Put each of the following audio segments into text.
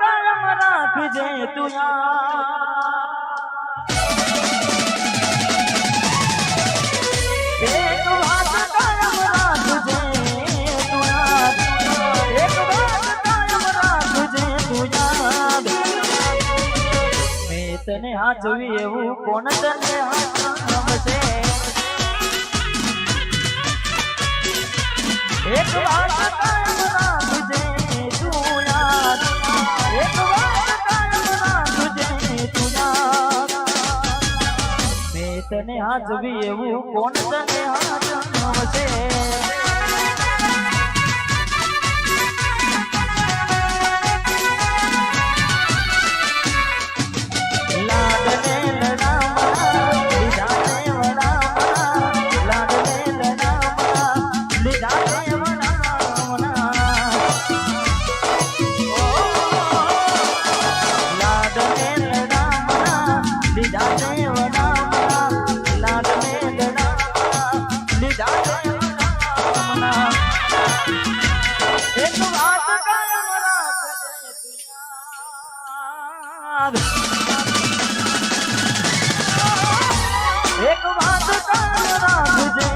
કાયમ રાખજે તું એક વાત કાયમ રાખજે તને હાચવી એવું કોણ તને હાચવશે એક વાત તને હાચવી એવું કોણ તને હાચવશે લાડને એક વાત કાયમ રાખજે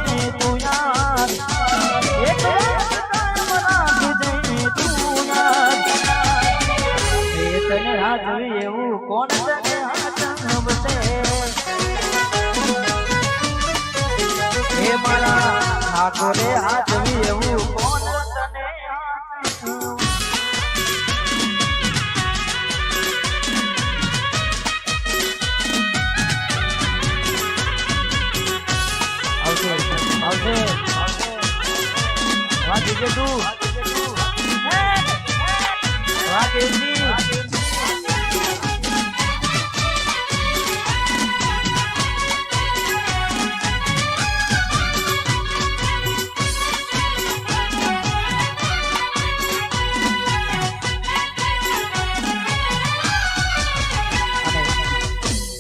એવું કોણ તને હાચવશે હે મારા ઠાકોરે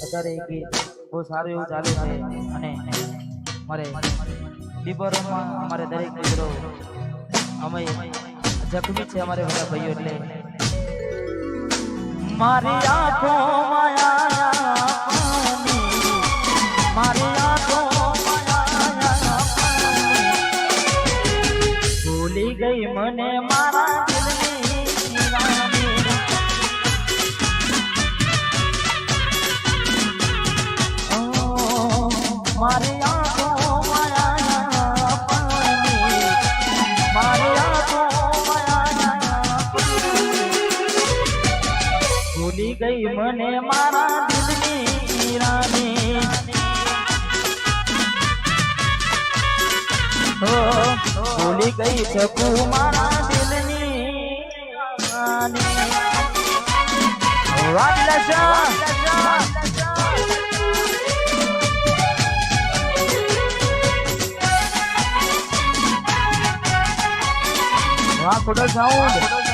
અત્યારે બહુ સારું એવું ચાલે છે અને મારે દીપરોમાં અમારે દરેક મિત્રો અમે જખમી છે અમારે બધા ભાઈઓ એટલે મારી આંખો મારી આંખો ભૂલી ગઈ મને મારા મારી ભૂલી ગઈ મને મારા દિલની રાની. હો ભૂલી ગઈ શકું મારા દિલની રાની. સાઉન્ડ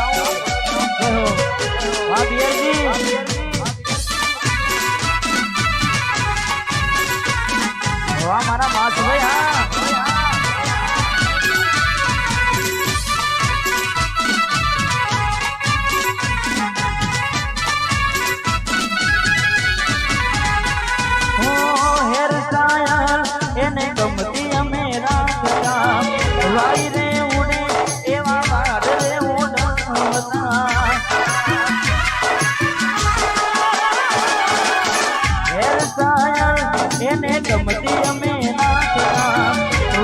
હો બિયરજી વાહ મારા માસભાઈ હા. એને ગમતી અમે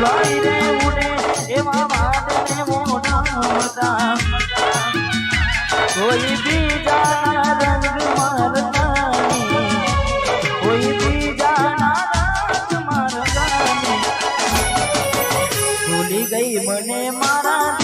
વાઈ રે ઉડે એવા વાડ મોટા કોઈ બીજા રંગ મારતાની. કોઈ બીજા રંગ મારગાની ભૂલી ગઈ મને મારા